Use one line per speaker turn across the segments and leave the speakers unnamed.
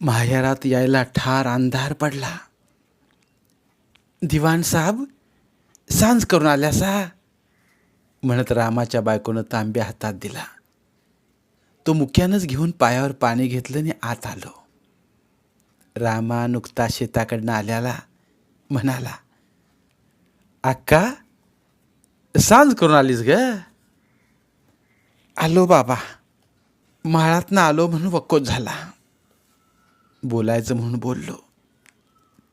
माहेरात यायला ठार अंधार पडला. दिवाण साहेब सांज करून आल्या सा. म्हणत रामाच्या बायकोनं तांब्या हातात दिला. तो मुक्यानंच घेऊन पायावर पाणी घेतलं आणि आत आलो. रामा नुकता शेताकडनं आल्याला म्हणाला अक्का सांज करून आलीस ग. आलो बाबा माळातनं आलो म्हणून वक्कोत झाला. बोलायचं म्हणून बोललो.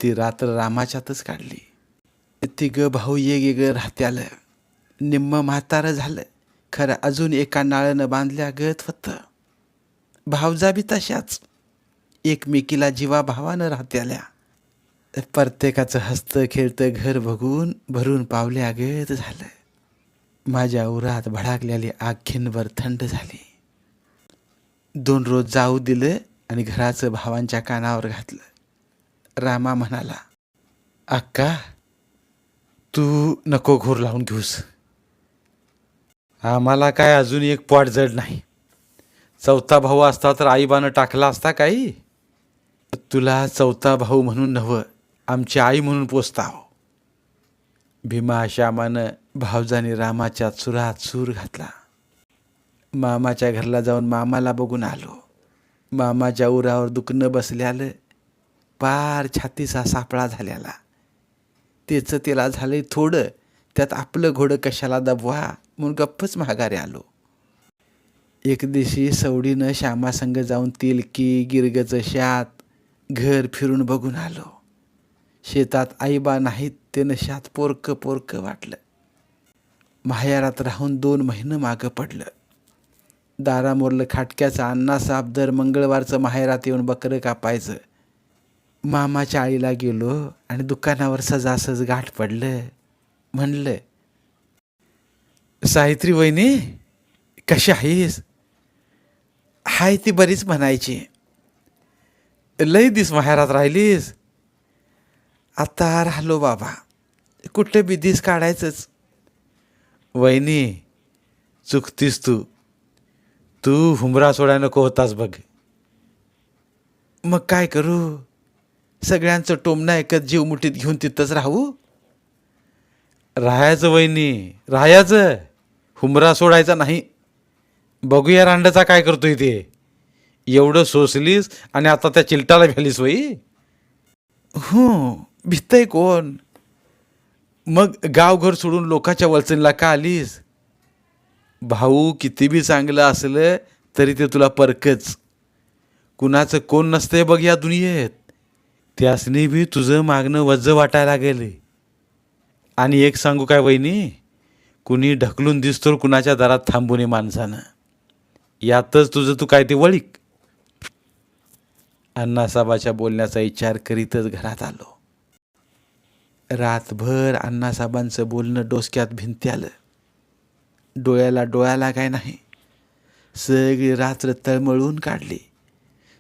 ती रात्र रामाच्यातच काढली. तिघं भाऊ ये ग आलं. निम्म म्हातारं झालं. खरं अजून एका नाळानं बांधल्या गत होतं. भावजा बी तशाच. एकमेकीला जीवा भावानं राहत्याल्या प्रत्येकाचं हसतं खेळतं घर बघून भरून पावल्या गत झालं. माझ्या उरात भडाकलेली आग थंड झाली. दोन रोज जाऊ दिलं आणि घराचं भावांच्या कानावर घातलं. रामा म्हणाला अक्का तू नको घोर लावून घेऊस. आम्हाला काय अजून एक पोट जड नाही. चौथा भाऊ असता तर आईबानं टाकला असता काही? तुला चौथा भाऊ म्हणून नवं आमची आई म्हणून पोचताव. भीमा श्यामानं भावजाने रामाच्या चुरात सूर घातला. मामाच्या घरला जाऊन मामाला बघून आलो. मामाच्या उरावर दुखणं बसल्यालं. पार छातीचा सापळा झाल्याला त्याचं त्याला आहे थोडं. त्यात आपलं घोडं कशाला दबवा? म्हणून गप्पच माघारी आलो. एक दिवशी सवडीनं श्यामासंग जाऊन तिलकी गिरगचं शात घर फिरून बघून आलो. शेतात आईबा नाहीत त्यानं शात पोरकं पोरकं वाटलं. माहेरात राहून दोन महिनं मागं पडलं. दारामोरलं खाटक्याचा अण्णासाहेब दर मंगळवारचं माहेरात येऊन बकरं कापायचं. मामाच्या आईला गेलो आणि दुकानावर सजासज गाठ पडलं. म्हणलं सावित्री वहिनी कशी आहेस? हाय ती बरीच म्हणायची. लय दिस माहेरात राहिलीस. आता राहिलो बाबा कुठे बी दिस काढायचंच. वहिनी चुकतीस तू. तू हुमरा सोडाय नको होतास बघ. मग काय करू? सगळ्यांचं टोमणं एकच जीव मुठीत घेऊन तिथंच राहू? राहायचं वहिनी राहायचं. हुमरा सोडायचा नाही. बघूया रांडाचा काय करतोय ते. एवढं सोसलीस आणि आता त्या चिलटाला भ्यालीस वई हो भितय कोण? मग गावघर सोडून लोकाच्या वलचणीला का आलीस? भाऊ किती बी चांगलं असलं तरी ते तुला परकच. कुणाचं कोण नसतंय बघ या दुनियेत. त्यासनी बी तुझं मागणं वज्ज वाटायला गेले आणि एक सांगू काय वहिनी? कुणी ढकलून दिसतो कुणाच्या दारात थांबू नये माणसानं. यातच तुझं तू काय ते वळीक. अण्णासाहेबाच्या बोलण्याचा विचार करीतच घरात आलो. रातभर अण्णासाहेबांचं बोलणं डोसक्यात भिंती आलं. डोळ्याला डोळ्याला काय नाही. सगळी रात्र तळमळून काढली.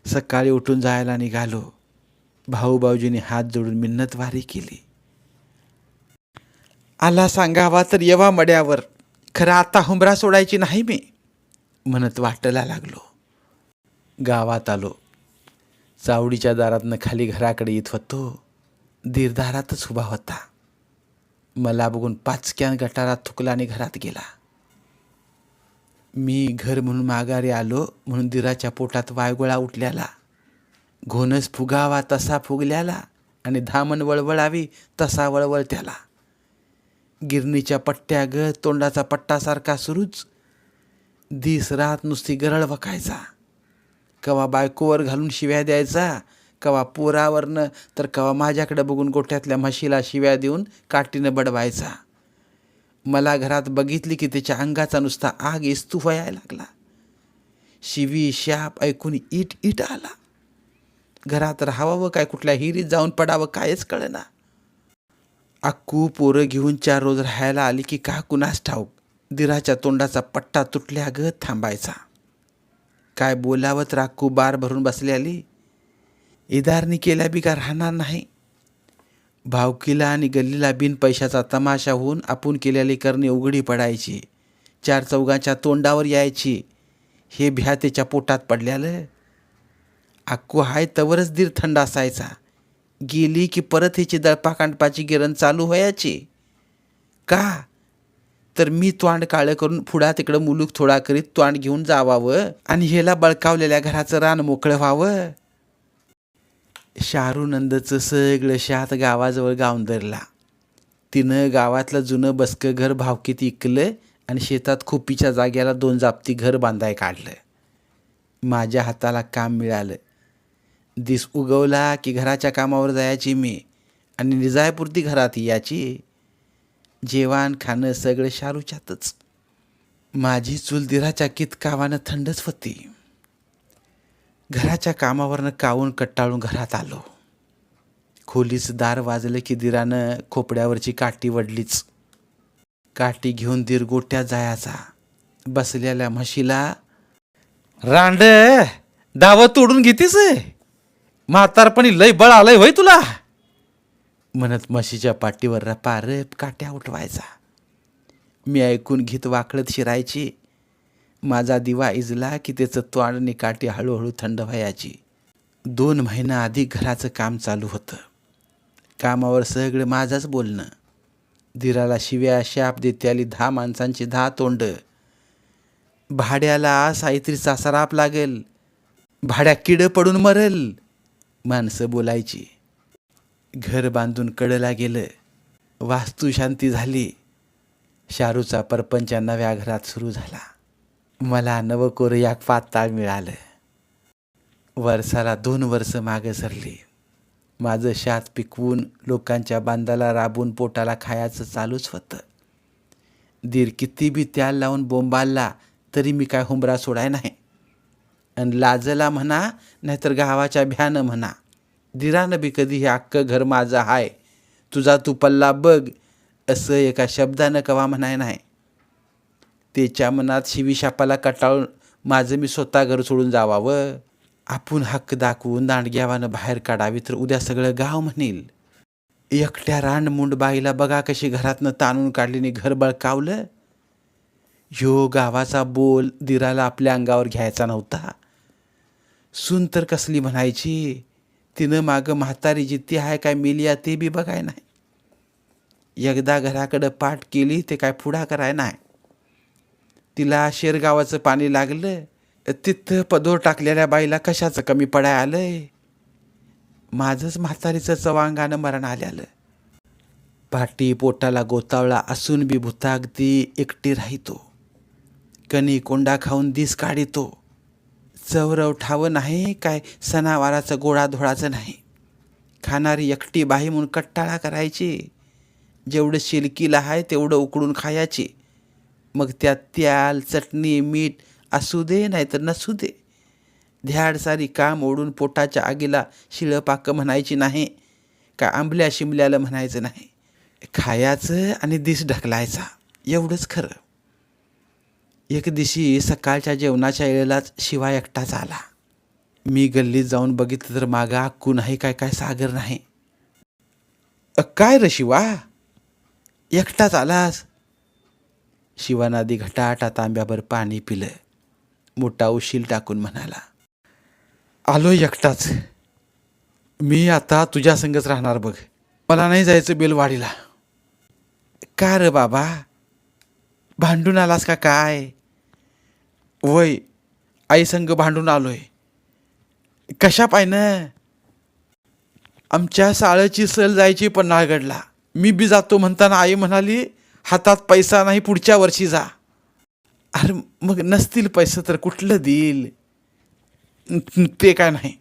सकाळी उठून जायला निघालो. भाऊबाऊजीने हात जोडून मिन्नतवारी केली. आला सांगावा तर येवा मड्यावर. खरं आता हुंबरा सोडायची नाही मी म्हणत वाटायला लागलो. गावात आलो. चावडीच्या दारातनं खाली घराकडे येत होतो. दीरदारातच उभा होता. मला बघून पाचक्यान गटारात थुकला आणि घरात गेला. मी घर म्हणून माघारी आलो म्हणून दिराच्या पोटात वायगोळा उठल्याला. घोणस फुगावा तसा फुगल्याला आणि धामण वळवळावी तसा वळवळ त्याला गिरणीच्या पट्ट्या ग तोंडाचा पट्टासारखा सुरूच. दिस रात नुसती गरळ वकायचा कवा बायकोवर घालून शिव्या द्यायचा कवा पोरावरनं तर कवा माझ्याकडे बघून गोठ्यातल्या म्हशीला शिव्या देऊन काठीनं बडवायचा. मला घरात बघितली की त्याच्या अंगाचा नुसता आग इस्तू व्हायला लागला. शिवी शाप ऐकून इट इट आला. घरात राहावं काय कुठल्या हिरीत जाऊन पडावं कायच कळेना. अक्कू पोरं घेऊन चार रोज राहायला आली की का कुणास ठाऊक? दिराच्या तोंडाचा पट्टा तुटल्या ग थांबायचा. काय बोलावं तर अक्कू बार भरून बसली आली? इदारणी केल्या बी का राहणार नाही. भावकीला आणि गल्लीला बिन पैशाचा तमाशा होऊन आपण केलेली करणे उघडी पडायची. चार चौघांच्या तोंडावर यायची. हे भ्या त्याच्या पोटात पडल्यालं? अक्कू हाय तवरच दीर थंड असायचा. गेली की परत हिची दळपाकांडपाची गिरण चालू व्हायची? का? तर मी तोंड काळं करून पुढा तिकडं मुलूक थोडा करीत तोंड घेऊन जावावं आणि ह्याला बळकावलेल्या घराचं रान मोकळं व्हावं? शाहरूनंदचं सगळं शात गावाजवळ गावून धरला. तिनं गावातलं जुनं बसकं घर भावकीत इकलं आणि शेतात खोपीच्या जाग्याला दोन जापती घर बांधाय काढलं. माझ्या हाताला काम मिळालं. दिस उगवला की घराच्या कामावर जायची मी आणि निजायपुरती घरात याची जेवण खाणं सगळं शारूच्यातच. माझी चूल दिराच्या कितकावानं थंडच होती. घराच्या कामावरनं कावून कट्टाळून घरात आलो? खोलीचं दार वाजलं की दिरानं खोपड्यावरची काठी वडलीच. काठी घेऊन दीर गोट्या जायचा. बसलेल्या म्हशीला रांड डावं तोडून घेतीस? म्हातारपणी लय बळ आलंय होय तुला? म्हणत म्हशीच्या पाठीवर रपारप काट्या उठवायचा. मी ऐकून घेत वाकळत शिरायची. माझा दिवा इजला की त्याचं तोंड निकाटी हळूहळू थंड व्हायची. दोन महिना आधी घराचं काम चालू होतं. कामावर सगळं माझंच बोलणं. दिराला शिव्या शाप देते आली दहा माणसांची दहा तोंड. भाड्याला साहित्रीचा सराप लागेल. भाड्या किड पडून मरेल. माणसं बोलायची. घर बांधून कडला गेलं. वास्तुशांती झाली. शारूचा परपंचा नव्या घरात सुरू झाला. मला नवकोर या पाताळ मिळालं. वर्षाला दोन वर्ष मागं सरली. माझं शात पिकवून लोकांच्या बांधाला राबून पोटाला खायचं चालूच होतं. दीर किती बी त्याल लावून बोंबालला तरी मी काय हुंबरा सोडाय नाही. आणि लाजला म्हणा नाहीतर गावाच्या भ्यानं म्हणा. दिरानं बी कधी हे अख्खं घर माझं हाय. तुझा तू पल्ला बघ असं एका शब्दानं कवा म्हणाय नाही. त्याच्या मनात शिवीशापाला कटाळून माझं मी स्वतः घर सोडून जावावं. आपण हक्क दाखवून दांडग्यावानं बाहेर काढावी तर उद्या सगळं गाव म्हणेल. एकट्या रानमुंड बाईला बघा कशी घरातनं ताणून काढलीने घर बळकावलं. ह्यो गावाचा बोल दिराला आपल्या अंगावर घ्यायचा नव्हता. सून तर कसली म्हणायची? तिनं मागं म्हातारी जिती आहे काय मिलिया ते बी बघाय नाही. एकदा घराकडं पाठ केली ते काय पुढा कराय नाही. तिला शेरगावाचं पाणी लागलं तिथं पदोर टाकलेल्या बाईला कशाचं कमी पडाय आलंय? माझंच म्हातारीचं चवांगानं मरण आल्यालं. पाटी पोटाला गोतावळा असून बी भूता अगदी एकटी राहितो. कणी कोंडा खाऊन दिस काढितो. चवरव ठावं नाही काय सणावाराचं गोळा धोळाचं नाही. खाणारी एकटी बाई म्हणून कट्टाळा करायची. जेवढं शिलकीला आहे तेवढं उकडून खायची. मग त्यात त्याल चटणी मीठ असू दे नाहीतर नसू दे. ध्याडसारी काम ओढून पोटाच्या आगीला शिळं म्हणायची नाही. का आंबल्या शिमल्याला म्हणायचं नाही. खायचं आणि दिस ढकलायचा. एवढंच खरं. एक दिवशी सकाळच्या जेवणाच्या वेळेलाच शिवा एकटाच आला मी गल्लीत जाऊन बघितलं तर मागं अक्कू नाही काय काय सागर नाही. काय र शिवा? एकटाच आलास? शिवानादी घटाटा तांब्याभर पाणी पिलं. मोठा उशील टाकून म्हणाला आलो एकटाच. मी आता तुझ्या संगच राहणार बघ. मला नाही जायचं बेलवाडीला. का र बाबा? भांडून आलास का काय? वय आई संग भांडून आलोय. कशा पायनं? आमच्या साळची सल जायची पन्हाळगडला. मी बी जातो म्हणताना आई म्हणाली हातात पैसा नाही पुढच्या वर्षी जा. अरे मग नसतील पैसे तर कुठलं देईल? ते काय नाही.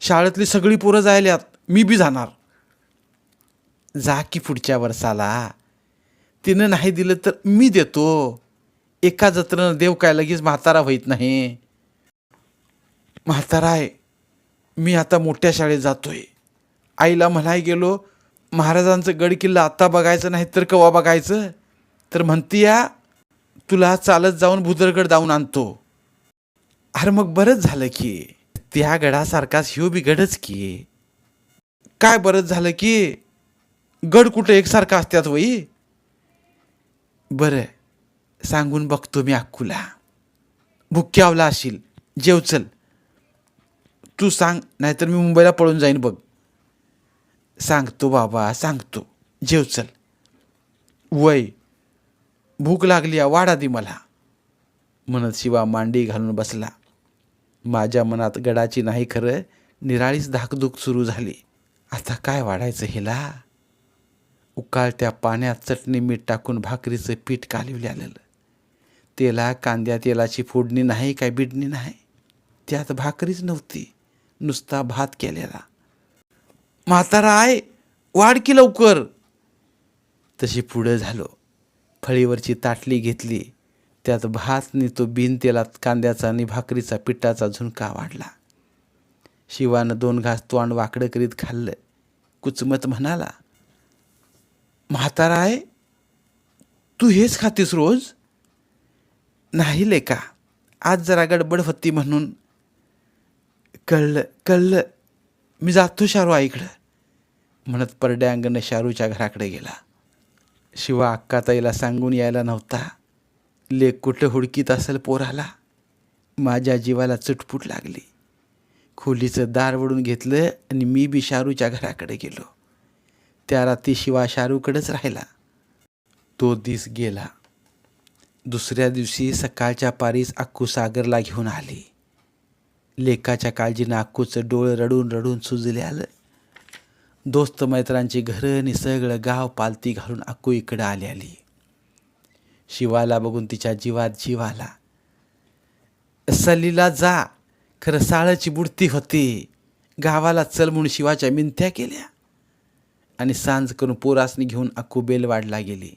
शाळेतली सगळी पोरं जायल्यात मी बी जाणार. जा की पुढच्या वर्षाला. तिनं नाही दिलं तर मी देतो. एका जत्रेनं देव काय लगेच म्हातारा होईत नाही. म्हातारा आहे मी आता मोठ्या शाळेत जातोय. आईला म्हणाय गेलो महाराजांचं गड किल्ला आत्ता बघायचं नाही तर कवा बघायचं? तर म्हणती या तुला चालत जाऊन भुदरगड जाऊन आणतो. अरे मग बरंच झालं की. त्या गडासारखाच ह्यो बिघडच की. काय बरंच झालं की? गड कुठं एकसारखा असत्यात वई? बरं सांगून बघतो मी अक्कूला. भुक्क्यावला असेल जेव चल. तू सांग नाहीतर मी मुंबईला पळून जाईन बघ. सांगतो बाबा सांगतो. जेव चल. वय भूक लागली आ, वाढा दी मला. म्हणत शिवा मांडी घालून बसला. माझ्या मनात गडाची नाही खरं निराळीच धाकधूक सुरू झाली. आता काय वाढायचं हिला? उकाळत्या पाण्यात चटणी मीठ टाकून भाकरीचं पीठ कालिवले आलेलं तेला कांद्या तेलाची फोडणी नाही काय बिडणी नाही. त्यात भाकरीच नव्हती. नुसता भात केलेला. म्हातारा आय वाढ की लवकर. तशी पुढं झालो. फळीवरची ताटली घेतली. त्यात भातने तो बिन तेलात कांद्याचा आणि भाकरीचा पिठाचा झुणका वाढला. शिवानं दोन घास तोंड वाकडं करीत खाल्लं. कुचमत म्हणाला म्हातारा आहे तू हेच खातीस रोज? नाही लेका आज जरा गडबड होती म्हणून. कळलं कळलं. मी जातो शारू आईकडं म्हणत परड्या अंगण शारूच्या घराकडे गेला. शिवा अक्काताईला सांगून यायला नव्हता. लेक कुठं हुडकीत असेल पोराला. माझ्या जीवाला चुटपूट लागली. खोलीचं दार वडून घेतलं आणि मी बी शारूच्या घराकडे गेलो. त्या रात्री शिवा शारूकडेच राहिला. तो दिस गेला. दुसऱ्या दिवशी सकाळच्या पारीस अक्कू सागरला घेऊन आली. लेकाच्या काळजीनं अक्कूचं डोळं रडून रडून सुजले आलं. दोस्त मैत्रांची घरं आणि सगळं गाव पालती घालून अक्कू इकडं आली आली. शिवाला बघून तिच्या जीवात जीव आला. सलीला जा खरं साळाची बुडती होती. गावाला चल म्हणून शिवाच्या मिंत्या केल्या. आणि सांज करून पोरासनी घेऊन अक्कू बेलवाडला गेली.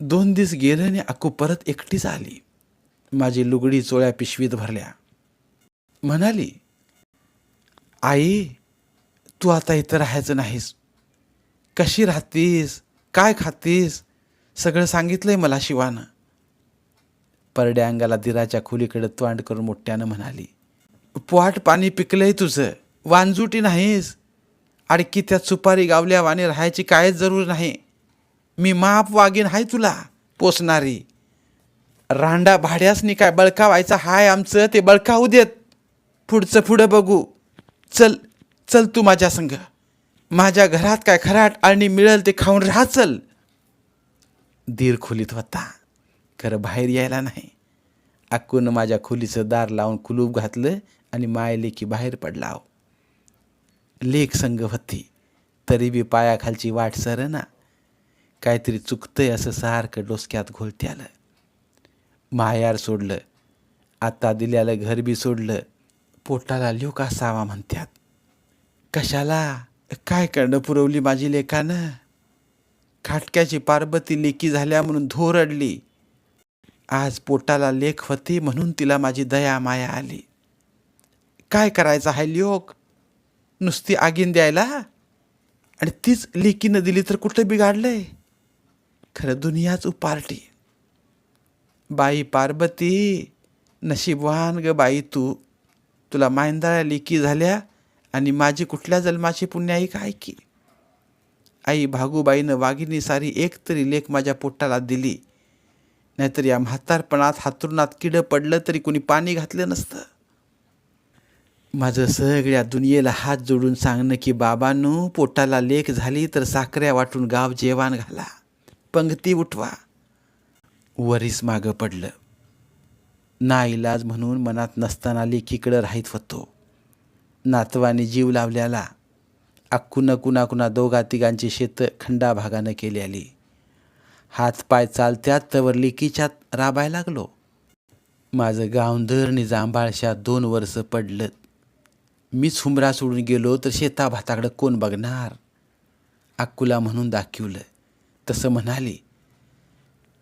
दोन दिवस गेलं आणि अक्कू परत एकटीच आली. माझी लुगडी चोळ्या पिशवीत भरल्या. म्हणाली आई तू आता इथं राहायचं नाहीस. कशी राहतीस? काय खातीस? सगळं सांगितलंय मला शिवानं. परड्या अंगाला दिराच्या खोलीकडे तोंड करून मोठ्यानं म्हणाली पोहाट पाणी पिकलंय तुझं. वांजुटी नाहीस. अडकी त्यात सुपारी गावल्या वाणी राहायची कायच जरूर नाही. मी माप वागीन हाय तुला पोसणारी. रांडा भाड्यासनी काय बळकावायचा हाय आमचं ते बळकावू देत. पुढचं पुढं बघू. चल चल तू माझ्या संग. माझ्या घरात काय खराट आणि मिळेल ते खाऊन राहा चल दीर खोलीत होता. खरं बाहेर यायला नाही. अक्कून माझ्या खोलीचं दार लावून कुलूप घातलं आणि माय लेकी बाहेर पडला आहो. लेख संग होती. तरी बी पायाखालची वाट सर ना काहीतरी चुकतंय असं सारखं डोसक्यात घोलत्यालं माहेर मायार सोडलं. आता दिल्यालं घर बी सोडलं. पोटाला ल्योक असावा म्हणत्यात? कशाला? काय करणं पुरवली माझी लेखानं? खाटक्याची पार्वती लेकी झाल्या म्हणून धोर अडली. आज पोटाला लेख होती म्हणून तिला माझी दया माया आली. काय करायचं आहे लिओक? नुसती आगीन द्यायला? आणि तीच लेकीनं दिली तर कुठं बिघाडलंय? खरं दुनियाच उपारटी. बाई पार्वती नशीबवान ग बाई तू. तुला मायंदाळ्या लेकी झाल्या आणि माझी कुठल्या जन्माची पुण्याई काय की? आई भागूबाईनं वाघिनी सारी एक तरी लेख माझ्या पोटाला दिली. नाहीतर या म्हातारपणात हातरुणात किडं पडलं तरी कोणी पाणी घातलं नसतं. माझं सगळ्या दुनियेला हात जोडून सांगणं की बाबांनो पोटाला लेख झाली तर साखऱ्या वाटून गाव जेवण घाला. पंक्ती उठवा. वरीस मागं पडलं. ना इलाज म्हणून मनात नसताना लेकीकडं राहीत होतो. नातवाने जीव लावल्याला अक्कून कुणा कुणा दोघा तिघांची शेतं खंडा भागानं केली आली हातपाय चालत्यात तवर लेकीच्यात राबायला लागलो. माझं गावंधर आणि जांभाळशात दोन वर्ष पडलं. मीच हुमरा सोडून गेलो तर शेता भाताकडं कोण बघणार? अक्कूला म्हणून दाखवलं. तसं म्हणाली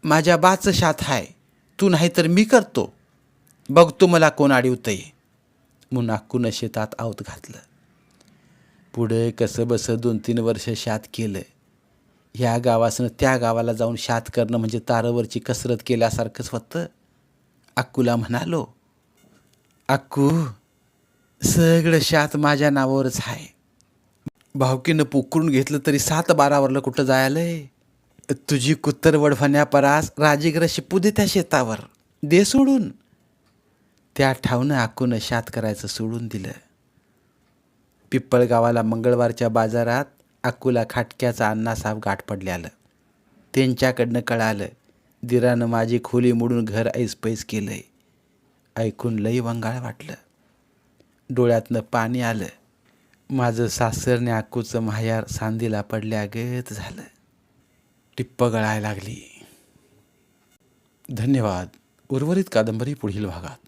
माझ्या बाचं शात हाय तू नाही तर मी करतो. बघतो मला कोण अडवतंय म्हणून अक्कूनं शेतात आवत घातलं. पुढे कसं बसं दोन तीन वर्ष शात केलं. ह्या गावासनं त्या गावाला जाऊन शात करणं म्हणजे तारावरची कसरत केल्यासारखंच होतं. अक्कूला म्हणालो अक्कू सगळं शात माझ्या नावावरच आहे. भावकीनं पुकरून घेतलं तरी सात बारावरलं कुठं जायलंय? तुझी कुत्तर वडफण्या परास राजीगर शिपू दे त्या शेतावर. दे सोडून. त्या ठावनं आकून शात करायचं सोडून दिलं. पिप्पळगावाला मंगळवारच्या बाजारात अक्कूला खाटक्याचा अण्णासाहेब गाठ पडल्यालं. त्यांच्याकडनं कळालं दिरानं माझी खोली मोडून घर ऐसपैस केलंय. ऐकून लई वंगाळ वाटलं. डोळ्यातनं पाणी आलं. माझं सासरने अक्कूचं माहेर सांदीला पडल्यागत झालं. टिप्प गळायला लागली. धन्यवाद. उर्वरित कादंबरी पुढील भागात.